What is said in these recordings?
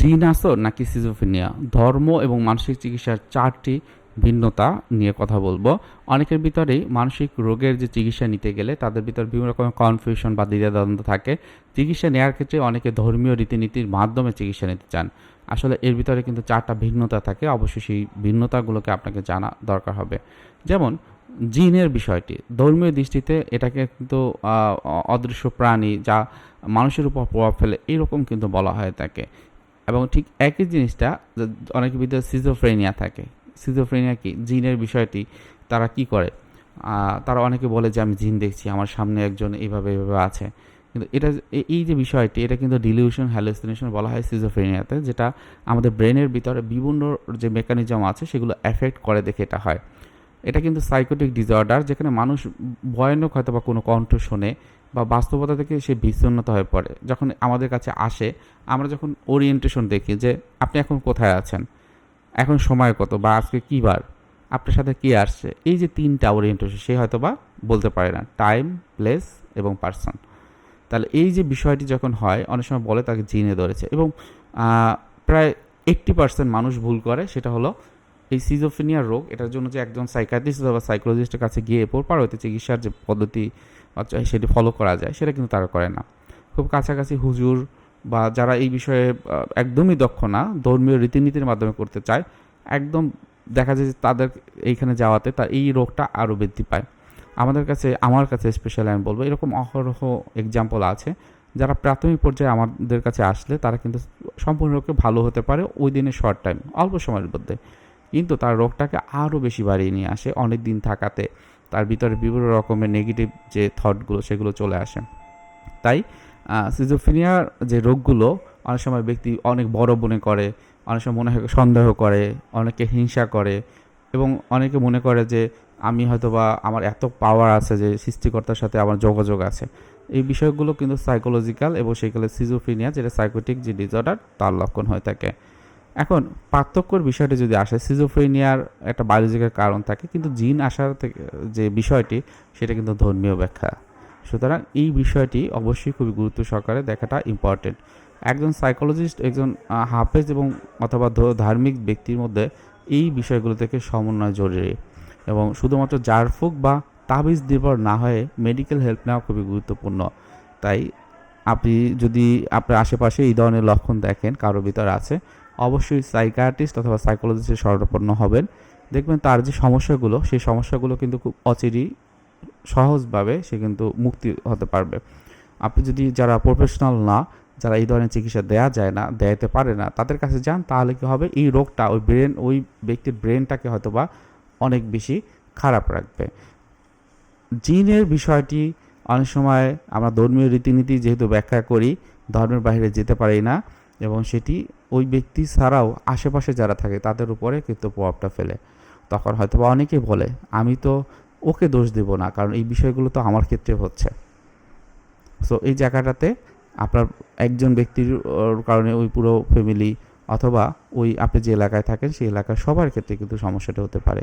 জিন আসর নাকি সিজোফিনিয়া ধর্ম এবং মানসিক চিকিৎসার চারটি ভিন্নতা নিয়ে কথা বলব। অনেকের ভিতরেই মানসিক রোগের যে চিকিৎসা নিতে গেলে তাদের ভিতর বিভিন্ন রকমের কনফিউশন বা দ্বিধাদ্বন্দ্ব থাকে। চিকিৎসা নেওয়ার ক্ষেত্রে অনেকে ধর্মীয় রীতিনীতির মাধ্যমে চিকিৎসা নিতে চান। আসলে এর ভিতরে কিন্তু চারটা ভিন্নতা থাকে। অবশ্যই সেই ভিন্নতাগুলোকে আপনাকে জানা দরকার হবে। যেমন, জিনের বিষয়টি। ধর্মীয় দৃষ্টিতে এটাকে কিন্তু অদৃশ্য প্রাণী যা মানুষের উপর প্রভাব ফেলে, এরকম কিন্তু বলা হয় তাকে এবং ঠিক একই জিনিসটা অনেকের ভিতরে সিজোফ্রেনিয়া থাকে। সিজোফ্রেনিয়া কি? জিনের বিষয়টি তারা কি করে? তারা অনেকে বলে যে, আমি জিন দেখছি, আমার সামনে একজন এইভাবে এইভাবে আছে। কিন্তু এটা এই যে বিষয়টি, এটা কিন্তু ডিলিউশন হ্যালুসিনেশন বলা হয় সিজোফ্রেনিয়াতে যেটা আমাদের ব্রেনের ভিতরে বিভিন্ন যে মেকানিজম আছে, সেগুলো এফেক্ট করে দেখে এটা হয়। এটা কিন্তু সাইকোটিক ডিসঅর্ডার যেখানে মানুষ ভয়ানক হয়তো বা কোনো কণ্ঠ শোনে বা বাস্তবতা থেকে সে বিচ্ছিন্নতা হয়ে পড়ে। যখন আমাদের কাছে আসে, আমরা যখন ওরিয়েন্টেশন দেখি যে, আপনি এখন কোথায় আছেন? এখন সময় কত? বা আজকে কী বার? আপনার সাথে কি আসছে? এই যে তিনটা ওরিয়েন্টেশন সে হয়তো বা বলতে পারে না। টাইম প্লেস এবং পার্সন তাহলে এই যে বিষয়টি যখন হয়, অনেক সময় বলে তাকে জিনে ধরেছে এবং প্রায় এইট্টি পার্সেন্ট মানুষ ভুল করে, সেটা হলো এই সিজোফিনিয়ার রোগ, এটার জন্য যে একজন সাইকাট্রিস্ট বা সাইকোলজিস্টের কাছে গিয়ে এরপর পার হতে চিকিৎসার যে পদ্ধতি অথবা সেটি ফলো করা যায়, সেটা কিন্তু তারা করে না। খুব কাছাকাছি হুজুর বা যারা এই বিষয়ে একদমই দক্ষ না, ধর্মীয় রীতিনীতির মাধ্যমে করতে চায়, একদম দেখা যায় যে তাদের এইখানে যাওয়াতে তার এই রোগটা আরও বৃদ্ধি পায়। আমাদের কাছে, আমার কাছে স্পেশালি আমি বলব, এরকম অহরহ এক্সাম্পল আছে, যারা প্রাথমিক পর্যায়ে আমাদের কাছে আসলে তারা কিন্তু সম্পূর্ণরূপে ভালো হতে পারে ওই দিনের শর্ট টাইম অল্প সময়ের মধ্যে। কিন্তু তার রোগটাকে আরও বেশি বাড়িয়ে নিয়ে আসে অনেক দিন থাকাতে। তার ভিতরে বিভিন্ন রকমের নেগেটিভ যে থটগুলো সেগুলো চলে আসে। তাই সিজোফিনিয়ার যে রোগগুলো অনেক সময় ব্যক্তি অনেক বড় মনে করে, অনেক সময় মনে হয় সন্দেহ করে অনেকে হিংসা করে এবং অনেকে মনে করে যে আমি হয়তোবা আমার এত পাওয়ার আছে যে সৃষ্টিকর্তার সাথে আমার যোগাযোগ আছে। এই বিষয়গুলো কিন্তু সাইকোলজিক্যাল এবং সেগুলো সিজোফিনিয়া যেটা সাইকোটিক যে ডিসঅর্ডার তার লক্ষণ হয়ে থাকে। এখন পার্থক্যর বিষয়টি যদি আসে সিজোফ্রেনিয়ার একটা বায়োলজিক্যাল কারণ থাকে, কিন্তু জিন আসার থেকে যে বিষয়টি, সেটা কিন্তু ধর্মীয় ব্যাখ্যা। সুতরাং এই বিষয়টি অবশ্যই খুবই গুরুত্ব সহকারে দেখাটা ইম্পর্টেন্ট একজন সাইকোলজিস্ট একজন হাফেজ এবং অথবা ধার্মিক ব্যক্তির মধ্যে এই বিষয়গুলো থেকে সমন্বয় জরুরি। এবং শুধুমাত্র জারফুক বা তাবিজ নির্ভর না হয়ে মেডিকেল হেল্প নেওয়া খুবই গুরুত্বপূর্ণ। তাই আপনি যদি আপনার আশেপাশে এই ধরনের লক্ষণ দেখেন কারোর ভিতর আছে অবশ্যই সাইকায়াট্রিস্ট অথবা সাইকোলজিস্টের শরণাপন্ন হবেন। দেখবেন তার যে সমস্যাগুলো, সেই সমস্যাগুলো কিন্তু খুব অচিরই সহজভাবে সে কিন্তু মুক্তি হতে পারবে। আপনি যদি যারা প্রফেশনাল না, যারা এই ধরনের চিকিৎসা দেয়া যায় না, দেয়াতে পারে না, তাদের কাছে যান, তাহলে কি হবে? এই রোগটা, ওই ব্রেন ওই ব্যক্তির ব্রেনটাকে হয়তোবা অনেক বেশি খারাপ রাখবে। জিনের বিষয়টি অনেক সময় আমরা ধর্মীয় রীতিনীতি যেহেতু ব্যাখ্যা করি, ধর্মের বাইরে যেতে পারি না এবং সেটি ওই ব্যক্তি ছাড়াও আশেপাশে যারা থাকে তাদের উপরে কিন্তু প্রভাবটা ফেলে। তখন হয়তো বা অনেকেই বলে, আমি তো ওকে দোষ দেব না, কারণ এই বিষয়গুলো তো আমার ক্ষেত্রে হচ্ছে। সো এই জায়গাটাতে আপনার একজন ব্যক্তির কারণে ওই পুরো ফ্যামিলি অথবা ওই আপনি যে এলাকায় থাকেন সেই এলাকার সবার ক্ষেত্রে কিন্তু সমস্যাটা হতে পারে।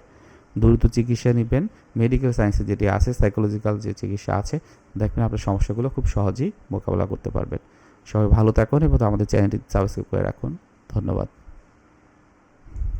দ্রুত চিকিৎসা নেবেন। মেডিকেল সায়েন্সে যেটি আছে সাইকোলজিক্যাল যে চিকিৎসা আছে, দেখবেন আপনার সমস্যাগুলো খুব সহজেই মোকাবেলা করতে পারবেন। সবাই ভালো থাকুন এবং আমাদের চ্যানেলটি সাবস্ক্রাইব করে রাখুন। ধন্যবাদ।